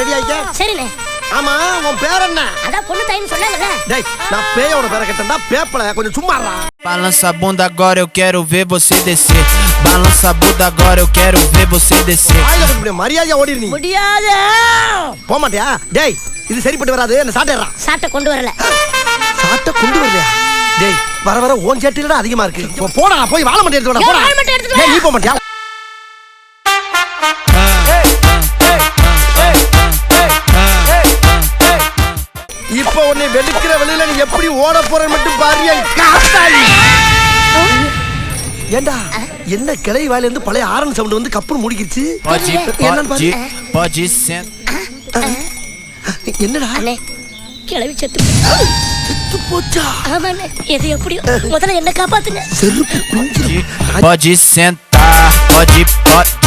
Ready ஆயிக்க சரிண்ணே. ஆமா உன் பேர் என்ன? அதான் பொண்ணு தாயின்னு சொன்னாங்கல்ல டேய் நான் பேயோட பேரை கேட்டேன்டா பேப்பல கொஞ்சம் சும்மா இருடா. Balança a bunda agora, eu quero ver você descer. Balança a bunda agora, eu quero ver você descer. வாயில இப்படி மரியாதையா ஓடிடு நீ. முடியாது. போக மாட்டியா? டேய் இது சரிப்பட்டு வராது என்ன சாட்டேறான் சாட்டை கொண்டு வரல. சாட்டை கொண்டு வரலையா? டேய் வர வர ஓன் சேட்டில அதிகமா இருக்கு. போ- போடா போய் வாழ மாட்டே எடுத்து வாடா, போடா. வாழை மட்டை எடுத்துட்டு வா. டேய் நீ போக மாட்டியா? உன்னை வெளுக்கிற வெளியில நீ எப்படி ஓட போற மட்டும் பாரியா ஏண்டா என்ன கிளை வாயில இருந்து பழைய ஆரன் சவுண்ட் வந்து கப்புன்னு முடிக்கிச்சு. என்னடா? கிளவி செத்து செத்து போச்சா? ஆமாண்ணே எது எப்படியோ. முதல்ல என்ன காப்பாத்துங்க. செருப்பு குஞ்சு Pode sentar, pode, pode, pode sentar, pode.